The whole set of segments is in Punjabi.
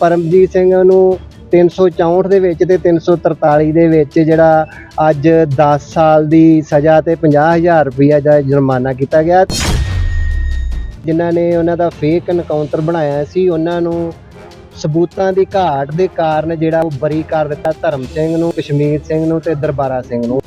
ਪਰਮਜੀਤ ਸਿੰਘ ਨੂੰ 364 ਦੇ ਵਿੱਚ ਤੇ 343 ਦੇ ਵਿੱਚ ਜਿਹੜਾ ਅੱਜ 10 ਸਾਲ ਦੀ ਸਜ਼ਾ ਤੇ 50000 ਰੁਪਇਆ ਦਾ ਜੁਰਮਾਨਾ ਕੀਤਾ ਗਿਆ। ਜਿਨ੍ਹਾਂ ਨੇ ਉਹਨਾਂ ਦਾ ਫੇਕ ਐਨਕਾਊਂਟਰ ਬਣਾਇਆ ਸੀ, ਉਹਨਾਂ ਨੂੰ ਸਬੂਤਾਂ ਦੀ ਘਾਟ ਦੇ ਕਾਰਨ ਜਿਹੜਾ ਉਹ ਬਰੀ ਕਰ ਦਿੱਤਾ ਧਰਮ ਸਿੰਘ ਨੂੰ, ਕਸ਼ਮੀਰ ਸਿੰਘ ਨੂੰ ਤੇ ਦਰਬਾਰਾ ਸਿੰਘ ਨੂੰ।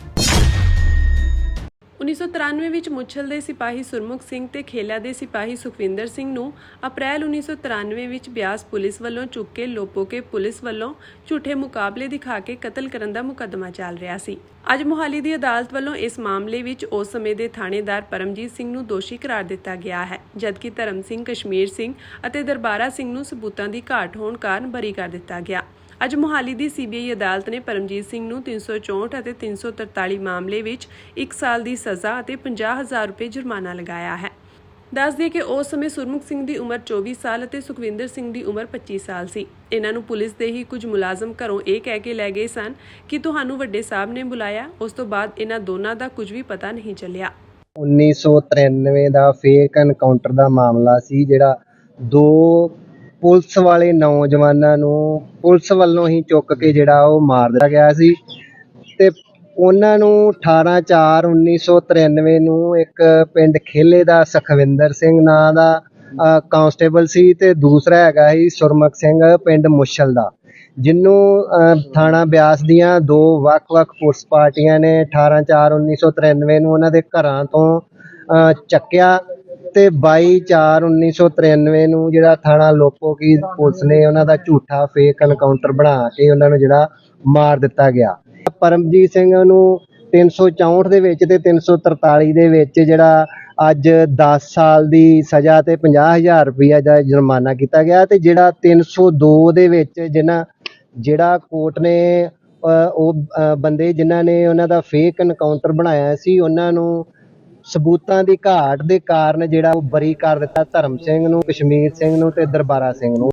1993 ਵਿੱਚ ਮੁੱਛਲ ਦੇ ਸਿਪਾਹੀ ਸੁਰਮੁਖ ਸਿੰਘ ਤੇ ਖੇਲਾ ਦੇ ਸਿਪਾਹੀ ਸੁਖਵਿੰਦਰ ਸਿੰਘ ਨੂੰ ਅਪ੍ਰੈਲ 1993 ਵਿੱਚ ਬਿਆਸ ਪੁਲਿਸ ਵੱਲੋਂ ਚੁੱਕ ਕੇ ਲੋਪੋਕੇ ਪੁਲਿਸ ਵੱਲੋਂ ਝੂਠੇ ਮੁਕਾਬਲੇ ਦਿਖਾ ਕੇ ਕਤਲ ਕਰਨ ਦਾ ਮੁਕੱਦਮਾ ਚੱਲ ਰਿਹਾ ਸੀ। ਅੱਜ ਮੋਹਾਲੀ ਦੀ ਅਦਾਲਤ ਵੱਲੋਂ ਇਸ ਮਾਮਲੇ ਵਿੱਚ ਉਸ ਸਮੇਂ ਦੇ ਥਾਣੇਦਾਰ ਪਰਮਜੀਤ ਸਿੰਘ ਨੂੰ ਦੋਸ਼ੀ ਕਰਾਰ ਦਿੱਤਾ ਗਿਆ ਹੈ, ਜਦਕਿ ਧਰਮ ਸਿੰਘ, ਕਸ਼ਮੀਰ ਸਿੰਘ ਅਤੇ ਦਰਬਾਰਾ ਸਿੰਘ ਨੂੰ ਸਬੂਤਾਂ ਦੀ ਘਾਟ ਹੋਣ ਕਾਰਨ ਬਰੀ ਕਰ ਦਿੱਤਾ ਗਿਆ। ਅੱਜ ਮੋਹਾਲੀ ਦੀ ਸੀਬੀਆਈ ਅਦਾਲਤ ਨੇ ਪਰਮਜੀਤ ਸਿੰਘ ਨੂੰ 364 ਅਤੇ 343 ਮਾਮਲੇ ਵਿੱਚ 1 ਸਾਲ ਦੀ ਸਜ਼ਾ ਅਤੇ 50000 ਰੁਪਏ ਜੁਰਮਾਨਾ ਲਗਾਇਆ ਹੈ। ਦੱਸ ਦਈਏ ਕਿ ਉਸ ਸਮੇਂ ਸੁਰਮੁਖ ਸਿੰਘ ਦੀ ਉਮਰ 24 ਸਾਲ ਅਤੇ ਸੁਖਵਿੰਦਰ ਸਿੰਘ ਦੀ ਉਮਰ 25 ਸਾਲ ਸੀ। ਇਹਨਾਂ ਨੂੰ ਪੁਲਿਸ ਦੇ ਹੀ ਕੁਝ ਮੁਲਾਜ਼ਮ ਘਰੋਂ ਇਹ ਕਹਿ ਕੇ ਲੈ ਗਏ ਸਨ ਕਿ ਤੁਹਾਨੂੰ ਵੱਡੇ ਸਾਹਿਬ ਨੇ ਬੁਲਾਇਆ। ਉਸ ਤੋਂ ਬਾਅਦ ਇਹਨਾਂ ਦੋਨਾਂ ਦਾ ਕੁਝ ਵੀ ਪਤਾ ਨਹੀਂ ਚੱਲਿਆ। 1993 ਦਾ ਫੇਕ ਐਨਕਾਊਂਟਰ ਦਾ ਮਾਮਲਾ ਸੀ, ਜਿਹੜਾ ਦੋ ਪੁਲਿਸ ਵਾਲੇ ਨੌਜਵਾਨਾਂ ਨੂੰ ਪੁਲਿਸ ਵੱਲੋਂ ਹੀ ਚੁੱਕ ਕੇ ਜਿਹੜਾ ਉਹ ਮਾਰ ਦਿੱਤਾ ਗਿਆ ਸੀ ਤੇ ਉਹਨਾਂ ਨੂੰ 18 4 1993 ਨੂੰ ਇੱਕ ਪਿੰਡ ਖੇਲੇ ਦਾ ਸੁਖਵਿੰਦਰ ਸਿੰਘ ਨਾਂ ਦਾ ਅ, ਕਾਂਸਟੇਬਲ ਸੀ ਤੇ ਦੂਸਰਾ ਹੈਗਾ ਸੀ ਸੁਰਮਖ ਸਿੰਘ ਪਿੰਡ ਮੁਸ਼ਲ ਦਾ ਜਿਹਨੂੰ ਅ, ਥਾਣਾ ਬਿਆਸ ਦੀਆਂ ਦੋ ਵੱਖ-ਵੱਖ ਪੁਲਿਸ ਪਾਰਟੀਆਂ ਨੇ 18 4 1993 ਨੂੰ ਉਹਨਾਂ ਦੇ ਘਰਾਂ ਤੋਂ ਅ, ਚੱਕਿਆ ਤੇ 22 4 1993 ਨੂੰ ਜਿਹੜਾ ਥਾਣਾ ਲੋਪੋਕੀ ਪੁਲਿਸ ਨੇ ਉਹਨਾਂ ਦਾ ਝੂਠਾ ਫੇਕ ਐਨਕਾਊਂਟਰ ਬਣਾ ਕੇ ਉਹਨਾਂ ਨੂੰ ਜਿਹੜਾ ਮਾਰ ਦਿੱਤਾ ਗਿਆ। ਪਰਮਜੀਤ ਸਿੰਘ ਨੂੰ 364 ਦੇ ਵਿੱਚ ਤੇ 343 ਦੇ ਵਿੱਚ ਜਿਹੜਾ ਅੱਜ 10 ਸਾਲ ਦੀ ਸਜ਼ਾ ਤੇ 50000 ਰੁਪਇਆ ਦਾ ਜੁਰਮਾਨਾ ਕੀਤਾ ਗਿਆ ਤੇ ਜਿਹੜਾ 302 ਦੇ ਵਿੱਚ ਜਿਹਨਾਂ ਜਿਹੜਾ ਕੋਰਟ ਨੇ ਅ, ਉਹ ਬੰਦੇ ਜਿਨ੍ਹਾਂ ਨੇ ਉਹਨਾਂ ਦਾ ਫੇਕ ਐਨਕਾਊਂਟਰ ਬਣਾਇਆ ਸੀ ਉਹਨਾਂ ਨੂੰ ਸਬੂਤਾਂ ਦੀ ਘਾਟ ਦੇ ਕਾਰਨ ਜਿਹੜਾ ਉਹ ਬਰੀ ਕਰ ਦਿੱਤਾ ਧਰਮ ਸਿੰਘ ਨੂੰ, ਕਸ਼ਮੀਰ ਸਿੰਘ ਨੂੰ ਤੇ ਦਰਬਾਰਾ ਸਿੰਘ ਨੂੰ।